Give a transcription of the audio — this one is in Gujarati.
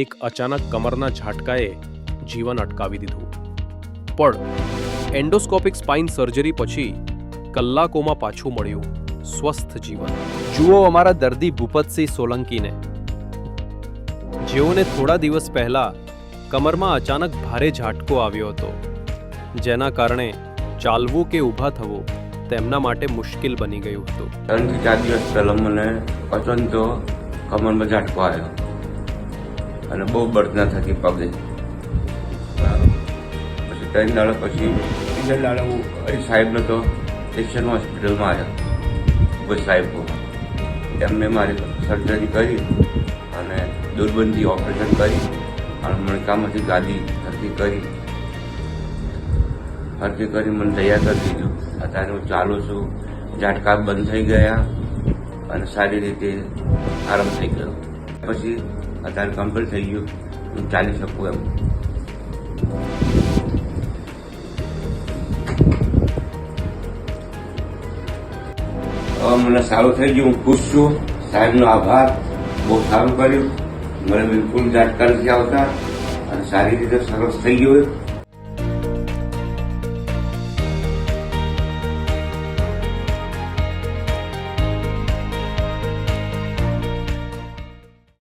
એક અચાનક કમરના ઝાટકાએ જીવન અટકાવી દીધું. પણ એન્ડોસ્કોપિક સ્પાઇન સર્જરી પછી કલાકોમાં પાછું મળ્યું સ્વસ્થ જીવન. જુઓ અમારા દર્દી ભૂપતસિંહ સોલંકીને. જેઓને થોડા દિવસ પહેલા કમરમાં અચાનક ભારે ઝાટકો આવ્યો હતો, જેના કારણે ચાલવું કે ઊભા થવું તેમના માટે મુશ્કેલ બની ગયું હતું. ત્રણથી ચાર દિવસ પહેલાં મને અચંતો કમરમાં ઝાટકો આવ્યો. અને બહુ બળતના થતી પગે પછી ત્રણ દાડા પછી બીજા દાડા હું એ સાહેબનો તો સ્ટેશન હોસ્પિટલમાં આવ્યો. કોઈ સાહેબ. એમને મારી સર્જરી કરી અને દૂરબંધી ઓપરેશન કરી અને મણકામાંથી ગાદી હરકી કરી. હરકી કરી મને તૈયાર કરી દીધું. અત્યારે હું ચાલું છું. ઝાટકા બંધ થઈ ગયા અને સારી રીતે આરામ થઈ ગયો. પછી અત્યારે કમ્પ્લીટ થઈ ગયું. હું ચાલી શકું એમ. હવે મને સારું થઈ ગયું, હું ખુશ છું. સાહેબનો આભાર. બહુ સારું કર્યું. મને બિલકુલ જાણકારી નથી આવતા. અને સારી રીતે સરસ થઈ ગયું